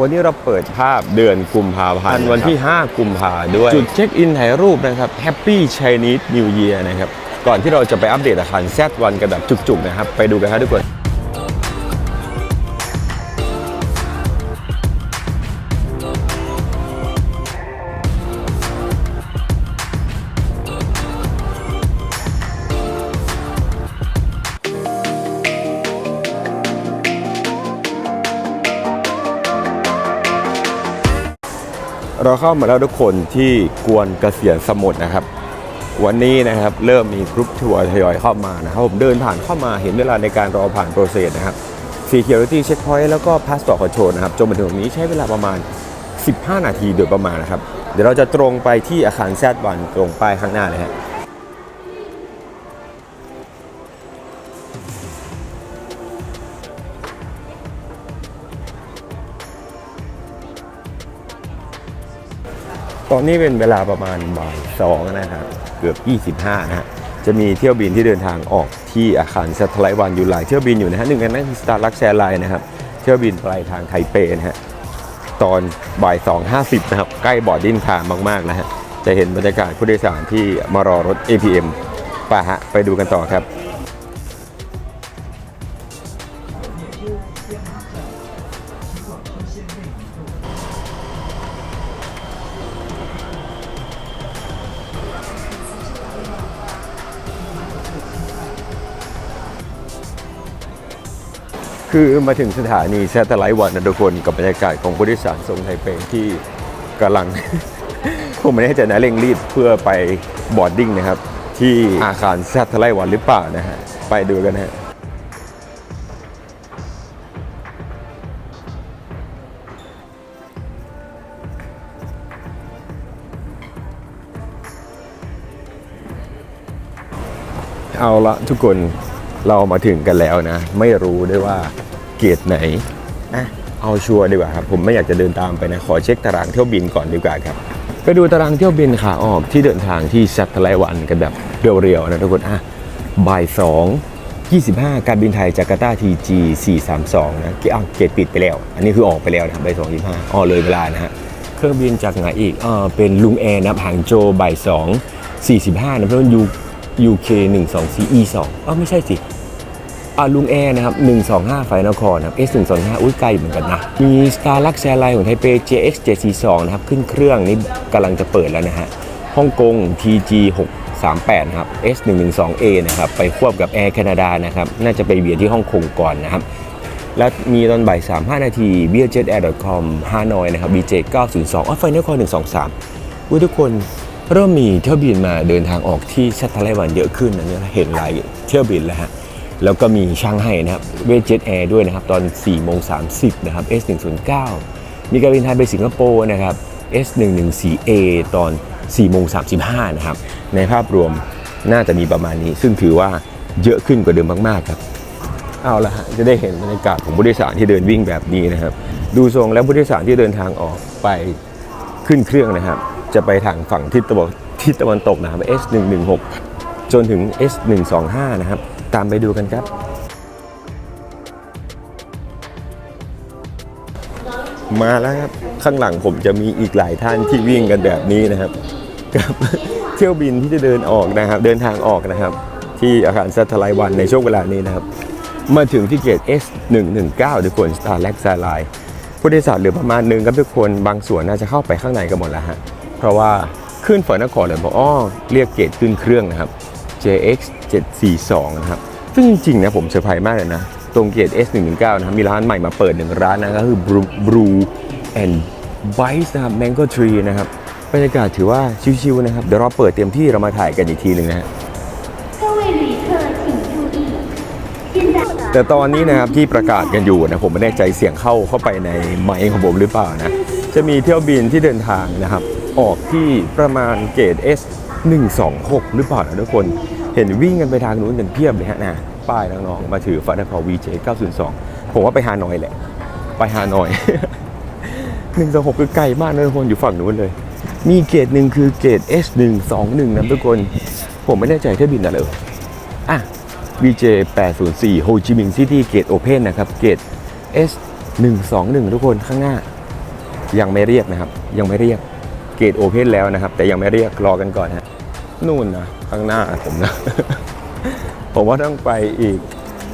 วันนี้เราเปิดภาพเดือนกุมภาพันธ์วันที่ 5 กุมภาด้วย จุดเช็คอินถ่ายรูปนะครับ Happy Chinese New Year นะครับ ก่อนที่เราจะไปอัปเดตอาคาร Z1 กันแบบจุกๆนะครับ ไปดูกันครับทุกคน เราเข้ามาแล้วทุกคนที่กวนเกษียณสมุทรนะครับ วันนี้นะครับเริ่มมีกรุ๊ปทัวร์ทยอยเข้ามานะครับผมเดินผ่านเข้ามาเห็นเวลาในการรอผ่านโปรเซสนะครับ Security Checkpoint แล้วก็ Passport Control นะครับจนมาถึงตรงนี้ใช้เวลาประมาณ 15 นาทีโดยประมาณนะครับ เดี๋ยวเราจะตรงไปที่อาคารแซดวันตรงป้ายข้างหน้าเลยครับ ตอนนี้เป็นเวลาประมาณบ่ายสองนะครับเกือบ 25 นะฮะจะมีเที่ยวบินที่เดินทางออกที่อาคารซัตไลท์วันอยู่หลายเที่ยวบินอยู่นะฮะหนึ่งในนั้นคือ Star l u x Airline นะครับเที่ยวบินปลายทางไทเปนะฮะตอนบ่าย 2.50 นะครับ ใกล้บอร์ดดิ้งทางมากๆแล้วฮะจะเห็นบรรยากาศผู้โดยสารที่มารอรถ APM ป่ะฮะไปดูกันต่อครับ คือมาถึงสถานีแซตไลท์วันนะทุกคนกับบรรยากาศของผู้โดยสารทรงไทเปที่กำลัง ผมไม่แน่ใจนะเร่งรีบเพื่อไปบอร์ดดิ้งนะครับ ที่อาคารแซตไลท์วันหรือเปล่านะฮะ ไปดูกันนะฮะเอาละทุกคน เรามาถึงกันแล้วนะ ไม่รู้ด้วยว่าเกตไหนอะเอาชัวร์ดีกว่าครับ ผมไม่อยากจะเดินตามไปนะ ขอเช็คตารางเที่ยวบินก่อนดีกว่าครับ ไปดูตารางเที่ยวบินขาออกที่เดินทางที่ซัตไลวันกันแบบเรียวๆนะทุกคนอะบ่ายสอง25 การบินไทยจาการ์ตาทีจี432นะเกอ้าวเกตปิดไปแล้ว อันนี้คือออกไปแล้วนะครับบ่ายสองยี่ห้าอ๋อเลยเวลานะฮะเครื่องบินจากไหนอีกเออเป็นลุงแอร์นับหางโจบ่ายสอง45นะเพราะว่ายู UK 1 2 4 E 2อ้าวไม่ใช่สิอ่าลุงแอร์นะครับ 125 ไฟนครนะครับ S 1 2 5อุ้ยไกลเหมือนกันนะ มี Star Lux Airline ของไทเป JX 742นะครับ ขึ้นเครื่องนี่กำลังจะเปิดแล้วนะฮะฮ่องกง TG 638นะครับ S 1 1 2 A นะครับ ไปควบกับ Air Canada นะครับ น่าจะไปเบียดที่ฮ่องกงก่อนนะครับ แล้วมีตอนบ่าย 3 5 นาที vietjet.air.com ฮานอยนะครับ BJ 902อ๋อไฟนคร123อุ้ยทุกคน เริ่มมีเที่ยวบินมาเดินทางออกที่ชัตไทไลวันเยอะขึ้นนะเนี่ยเห็นหลายเที่ยวบินแล้วฮะแล้วก็มีช่างให้นะครับเวทเจ็ตแอร์ด้วยนะครับ ตอน4โมง30นะครับ S109 มีการบินไทยไปสิงคโปร์นะครับ S114A ตอน4โมง35นะครับ ในภาพรวมน่าจะมีประมาณนี้ ซึ่งถือว่าเยอะขึ้นกว่าเดิมมาก ๆ ครับ เอาละฮะ จะได้เห็นบรรยากาศของผู้โดยสารที่เดินวิ่งแบบนี้นะครับ ดูทรงแล้วผู้โดยสารที่เดินทางออกไปขึ้นเครื่องนะครับ จะไปทางฝั่งทิศตะวันทิศตะวันตกนะครับ S116 จนถึง S125 นะครับ ตามไปดูกันครับ มาแล้วครับ ข้างหลังผมจะมีอีกหลายท่านที่วิ่งกันแบบนี้นะครับกับเที่ยวบินที่จะเดินออกนะครับ เดินทางออกนะครับ ที่อาคารสัตไลวันในช่วงเวลานี้นะครับ มาถึงที่เกต S119 ทุกคน Star l a x a i r l i n e ผู้โดยสารเหลือประมาณหนึ่งครับทุกคนบางส่วนน่าจะเข้าไปข้างในกันหมดแล้วฮะ เพราะว่าขึ้นฝอยนครเลยบอกอ๋อเรียกเกตขึ้นเครื่องนะครับ JX 742นะครับ ซึ่งจริงๆนะผมเซอร์ไพรส์มากเลยนะ ตรงเกต S119 นะครับ มีร้านใหม่มาเปิดหนึ่งร้านนะก็คือ Brew and Bites นะครับ Mango Tree นะครับ บรรยากาศถือว่าชิวๆนะครับ เดี๋ยวเราเปิดเตรียมที่เรามาถ่ายกันอีกทีหนึ่งนะฮะแต่ตอนนี้นะครับที่ประกาศกันอยู่นะผมไม่แน่ใจเสียงเข้าเข้าไปในไมค์ของผมหรือเปล่านะ จะมีเที่ยวบินที่เดินทางนะครับ ออกที่ประมาณเกต S 126 หรือเปล่านะทุกคน เห็นวิ่งกันไปทางนู้นกันเพียบเลยฮะนะป้ายน้องๆมาถือฟันคอ VJ 902 ผมว่าไปฮานอยแหละ ไปฮานอย 126 คือไกลมากนะทุกคนอยู่ฝั่งนู้นเลย มีเกตหนึ่งคือเกต S 121นะทุกคน ผมไม่แน่ใจเที่ยวบินอะไรเอะ VJ 804 Ho Chi Minh City Gate Open นนะครับ เกต S 121 ทุกคนข้างหน้า ยังไม่เรียกนะครับ ยังไม่เรียก เกตโอเพนแล้วนะครับ แต่ยังไม่เรียกรอกันก่อนฮะนู่นนะข้างหน้าผมนะ ผมว่าต้องไปอีก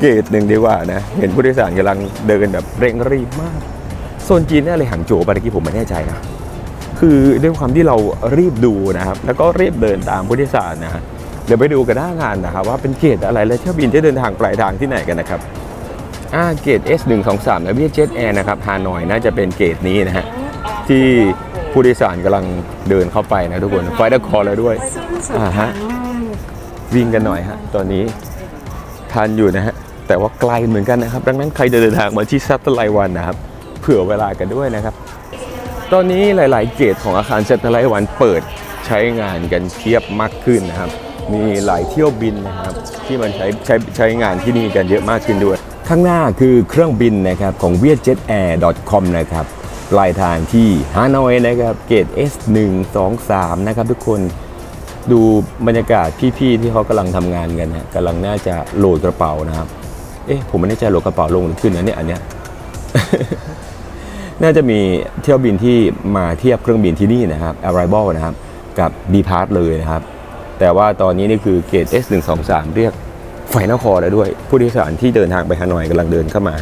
เกตหนึ่งดีกว่านะ เห็นผู้โดยสารกำลังเดินแบบเร่งรีบมากโซนจีนเนี่ยเลยหางโจวไปเมื่อกี้ผมไม่แน่ใจนะคือด้วยความที่เรารีบดูนะครับ แล้วก็รีบเดินตามผู้โดยสารนะฮะเดี๋ยวไปดูกันหน้างานนะครับ ว่าเป็นเกตอะไรและเที่ยวบินที่เดินทางปลายทางที่ไหนกันนะครับอ่าเกต S123 นะเวียดเจ็ตแอร์นะครับฮานอยน่าจะเป็นเกตนี้นะฮะที่ ผู้โดยสารกำลังเดินเข้าไปนะทุกคนไฟดัคอแล้วด้วยอ่าฮะวิ่งกันหน่อยฮะตอนนี้ทันอยู่นะฮะแต่ว่าไกลเหมือนกันนะครับ ดังนั้นใครจะเดินทางมาที่ซัตเทอร์ไลวันนะครับ เผื่อเวลากันด้วยนะครับ ตอนนี้หลาย ๆ เกตของอาคารซัตเทอร์ไลวันเปิดใช้งานกันเทียบมากขึ้นนะครับ มีหลายเที่ยวบินนะครับ ที่มันใช้ใช้ใช้งานที่นี่กันเยอะมากขึ้นด้วย ข้างหน้าคือเครื่องบินนะครับของ vietjetair.com นะครับ ปลายทางที่ฮานอยนะครับเกต S123 นะครับทุกคนดูบรรยากาศพี่ๆที่เขากำลังทำงานกันนะกำลังน่าจะโหลดกระเป๋านะครับ เอ๊ะผมไม่แน่ใจโหลดกระเป๋าลงหรือขึ้นนะเนี่ยอันเนี้ยน่าจะมีเที่ยวบินที่มาเทียบเครื่องบินที่นี่นะครับ arrival นะครับกับ depart เลยนะครับ แต่ว่าตอนนี้นี่คือเกต S123 เรียกไฟนอลคอร์แล้วด้วย ผู้โดยสารที่เดินทางไปฮานอยกำลังเดินเข้ามา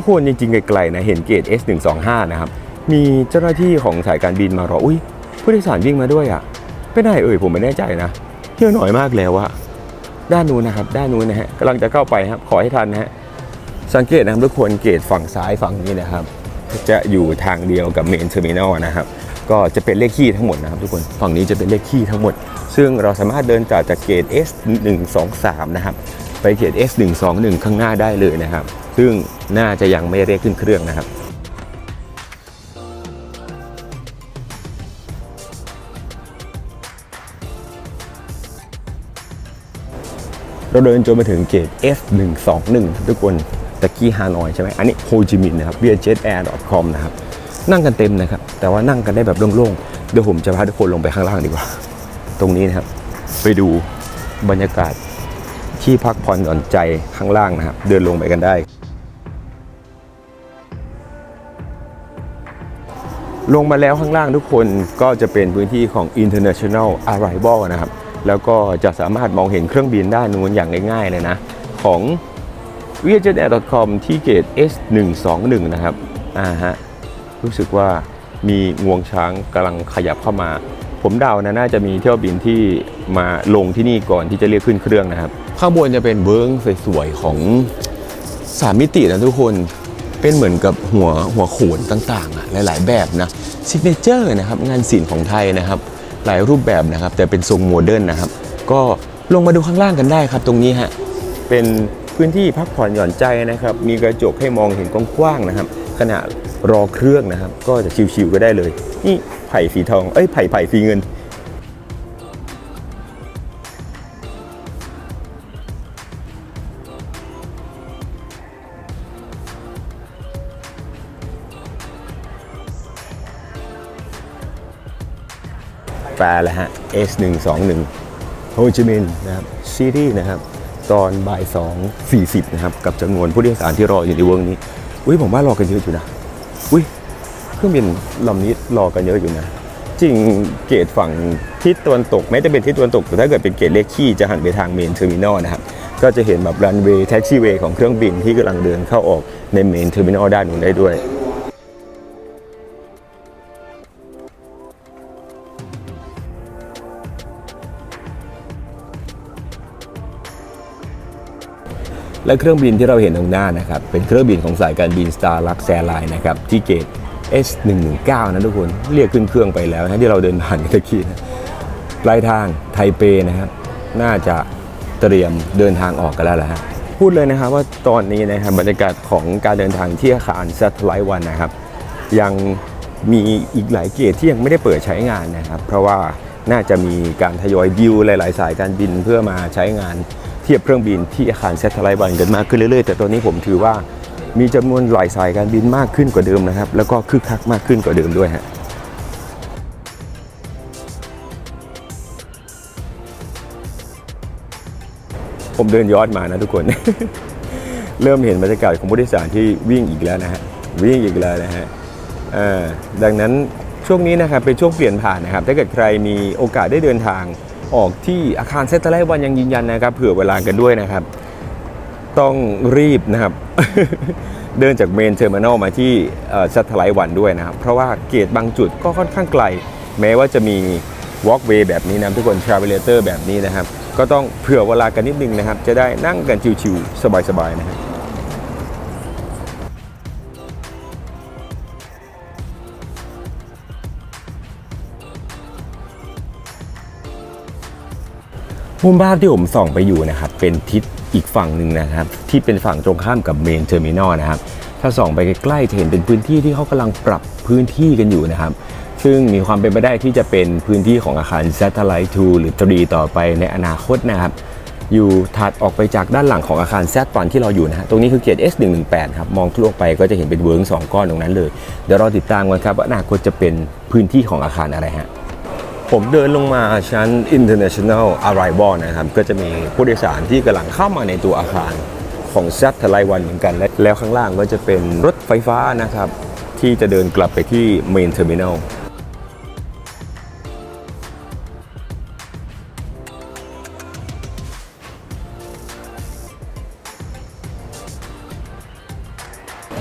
ทุกคนจริงๆไกลๆนะเห็นเกต S125 นะครับมีเจ้าหน้าที่ของสายการบินมารออุ้ยผู้โดยสารวิ่งมาด้วยอะไม่ได้เอ่ยผมไม่แน่ใจนะเที่ยวหน่อยมากแล้วอะด้านนู้นนะครับด้านนู้นนะฮะกำลังจะเข้าไปครับขอให้ทันนะฮะสังเกตนะครับทุกคนเกตฝั่งซ้ายฝั่งนี้นะครับ จะอยู่ทางเดียวกับเมนเทอร์มินอลนะครับก็จะเป็นเลขคี่ทั้งหมดนะครับ ทุกคนฝั่งนี้จะเป็นเลขคี่ทั้งหมด ซึ่งเราสามารถเดินจากจากเกต S 1 2 3 นะครับ ไปเกต S 1 2 1 ข้างหน้าได้เลยนะครับ ซึ่งน่าจะยังไม่เรียกขึ้นเครื่องนะครับเราเดินจนมาถึงเกต F121 ครับทุกคนตะกี้ฮานอยใช่ไหมอันนี้โฮจิมินห์นะครับ vietjetair.com นะครับ นั่งกันเต็มนะครับ แต่ว่านั่งกันได้แบบโล่งๆ เดี๋ยวผมจะพาทุกคนลงไปข้างล่างดีกว่า ตรงนี้นะครับ ไปดูบรรยากาศ ที่พักผ่อนหย่อนใจข้างล่างนะครับ เดินลงไปกันได้ ลงมาแล้วข้างล่างทุกคนก็จะเป็นพื้นที่ของ international arrival นะครับ แล้วก็จะสามารถมองเห็นเครื่องบินด้านนู้นอย่างง่ายๆเลยนะ ของ v i a j e t a i r c o m ที่เกต S121 นะครับอ่าฮะรู้สึกว่ามีงวงช้างกำลังขยับเข้ามา ผมเดานะน่าจะมีเที่ยวบินที่มาลงที่นี่ก่อนที่จะเรียกขึ้นเครื่องนะครับ ข้างบนจะเป็นเบิ้งสวยๆของสามมิตินะทุกคนเป็นเหมือนกับหัวหัวโขนต่างๆอะหลายๆ แบบนะซิกเนเจอร์นะครับงานศิลป์ของไทยนะครับ หลายรูปแบบนะครับ แต่เป็นทรงโมเดิร์นนะครับ ก็ลงมาดูข้างล่างกันได้ครับ ตรงนี้ฮะเป็นพื้นที่พักผ่อนหย่อนใจนะครับ มีกระจกให้มองเห็นกว้างๆนะครับ ขณะรอเครื่องนะครับ ก็จะชิวๆก็ได้เลยนี่ ไผ่สีทอง เอ้ย ไผ่ไผ่สีเงิน แปลแล้วฮะ S121 โฮจิมินห์นะครับ ซีรีส์นะครับ ตอนบ่าย 2.40 นะครับ กับจำนวนผู้โดยสารที่รออยู่ในเวิร์กนี้ อุ้ยผมว่ารอกันเยอะอยู่นะ อุ้ย เครื่องบินลำนี้รอกันเยอะอยู่นะ จริงเกตฝั่งทิศตะวันตกแม้จะเป็นทิศตะวันตกแต่ถ้าเกิดเป็นเกตเลขขี้จะหันไปทางเมนเทอร์มินอลนะครับก็จะเห็นแบบรันเวย์แท็กซี่เวย์ของเครื่องบินที่กำลังเดินเข้าออกในเมนเทอร์มินอลด้านนู้นได้ด้วยและเครื่องบินที่เราเห็นตรงหน้านะครับเป็นเครื่องบินของสายการบิน Star l u x Airlines นะครับที่เกต S119 นะทุกคนเรียกขึ้นเครื่องไปแล้วนะที่เราเดินผ่านกันตะกี้นะปลายทางไทเปนะครับน่าจะเตรียมเดินทางออกกันแล้วแหละฮะพูดเลยนะครับว่าตอนนี้นะครับบรรยากาศของการเดินทางที่อาคาร Satellite One นะครับ ยังมีอีกหลายเกตที่ยังไม่ได้เปิดใช้งานนะครับ เพราะว่าน่าจะมีการทยอยดิวหลาย ๆ สายการบินเพื่อมาใช้งานเทียบเครื่องบินที่อาคารเซตไลท์วันกันมากขึ้นเรื่อย ๆ แต่ตอนนี้ผมถือว่า มีจำนวนหลายสายการบินมากขึ้นกว่าเดิมนะครับ แล้วก็คึกคักมากขึ้นกว่าเดิมด้วยฮะผมเดินย้อนมานะทุกคน เริ่มเห็นบรรยากาศของผู้โดยสารที่วิ่งอีกแล้วนะฮะวิ่งอีกแล้วนะฮะดังนั้นช่วงนี้นะครับเป็นช่วงเปลี่ยนผ่านนะครับ ถ้าเกิดใครมีโอกาสได้เดินทางออกที่อาคารเซตไลท์วันยังยืนยันนะครับ เผื่อเวลากันด้วยนะครับ ต้องรีบนะครับ เดินจากเมนเทอร์มินอลมาที่เซตไลท์วันด้วยนะครับ เพราะว่าเกตบางจุดก็ค่อนข้างไกล แม้ว่าจะมี walkway แบบนี้นะทุกคน travelator แบบนี้นะครับ ก็ต้องเผื่อเวลากันนิดนึงนะครับ จะได้นั่งกันชิวๆสบายๆนะครับมุมภาพที่ผมส่องไปอยู่นะครับ เป็นทิศ อีกฝั่งหนึ่งนะครับ ที่เป็นฝั่งตรงข้ามกับเมนเทอร์มินอลนะครับ ถ้าส่องไปใกล้ๆจะเห็นเป็นพื้นที่ที่เขากำลังปรับพื้นที่กันอยู่นะครับ ซึ่งมีความเป็นไปได้ที่จะเป็นพื้นที่ของอาคาร Satellite 2 หรือ 3 ต่อไปในอนาคตนะครับอยู่ถัดออกไปจากด้านหลังของอาคาร Z1 ที่เราอยู่นะฮะ ตรงนี้คือเขต S118 ครับ มองทะลุออกไปก็จะเห็นเป็นเวิร์กสองก้อนตรงนั้นเลย เดี๋ยวเราติดตามกันครับว่าอนาคตจะเป็นพื้นที่ของอาคารอะไรฮะ ผมเดินลงมาชั้น International Arrival นะครับ ก็จะมีผู้โดยสารที่กำลังเข้ามาในตัวอาคารของ z ทไลวันเหมือนกันและแล้วข้างล่างก็จะเป็นรถไฟฟ้านะครับ ที่จะเดินกลับไปที่ Main Terminal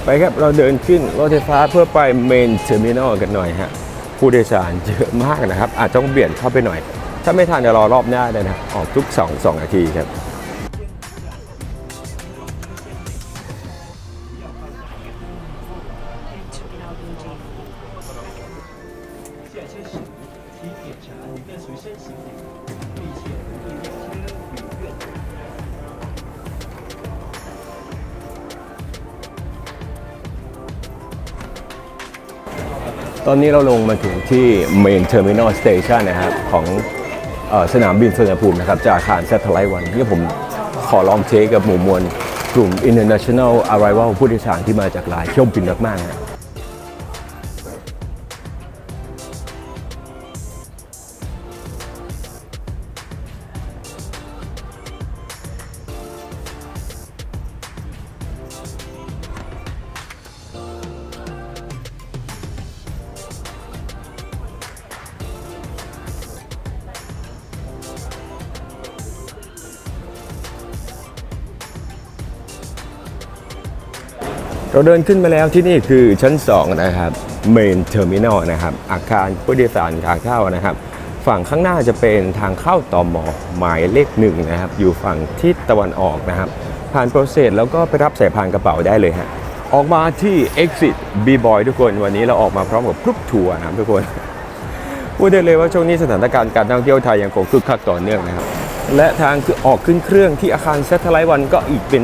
ไปครับ เราเดินขึ้นรถไฟฟ้าเพื่อไป Main Terminal กันหน่อยฮะ ผู้โดยสารเยอะมากนะครับ อาจจะต้องเบียดเข้าไปหน่อย ถ้าไม่ทันเดี๋ยวรอรอบหน้าเลยนะออกทุก 2 2นาทีครับ ตอนนี้เราลงมาถึงที่ Main Terminal Station นะครับของอสนามบินสุวรรณภูมินะครับจากอาคาร Satellite วันนี่ผมขอลองเทคกับหมู่มวลกลุ่ม International Arrival ผู้โดยสารที่มาจากหลายเที่ยวบินมากๆนะ เราเดินขึ้นมาแล้วที่นี่คือชั้น 2 นะครับ Main Terminal นะครับ อาคารผู้โดยสารขาเข้านะครับ ฝั่งข้างหน้าจะเป็นทางเข้าต่อมอหมายเลขหนึ่งนะครับ อยู่ฝั่งทิศตะวันออกนะครับ ผ่านโปรเซสแล้วก็ไปรับใส่พานกระเป๋าได้เลยฮะออกมาที่ Exit B-Boy ทุกคนวันนี้เราออกมาพร้อมกับกรุ๊ปทัวร์นะครับทุกคนพูดได้เลยว่าช่วงนี้สถานการณ์การท่องเที่ยวไทยยังคงคึกคักต่อเนื่องนะครับ และทางคือออกขึ้นเครื่องที่อาคารเซ t ไลท์วันก็อีกเป็น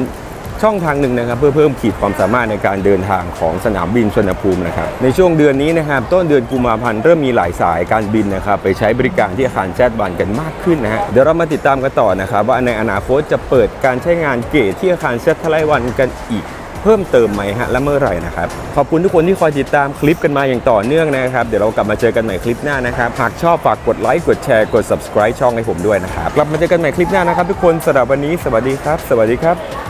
ช่องทางหนึ่งนะครับเพื่อเพิ่มขีดความสามารถในการเดินทางของสนามบินสุวรรณภูมินะครับในช่วงเดือนนี้นะครับต้นเดือนกุมภาพันธ์เริ่มมีหลายสายการบินนะครับไปใช้บริการที่อาคารแซดวันกันมากขึ้นนะฮะเดี๋ยวเรามาติดตามกันต่อนะครับว่าในอนาคตจะเปิดการใช้งานเกตที่อาคารเซ t ไลวันกันอีกเพิ่มเติมไหมฮะและเมื่อไหร่นะครับ ขอบคุณทุกคนที่คอยติดตามคลิปกันมาอย่างต่อเนื่องนะครับ เดี๋ยวเรากลับมาเจอกันใหม่คลิปหน้านะครับ หากชอบฝากกดไลค์กดแชร์กด subscribe ช่องให้ผมด้วยนะครับ กลับมาเจอกันใหม่คลิปหน้านะครับ ทุกคนสำหรับวันนี้สวัสดีครับ สวัสดีครับ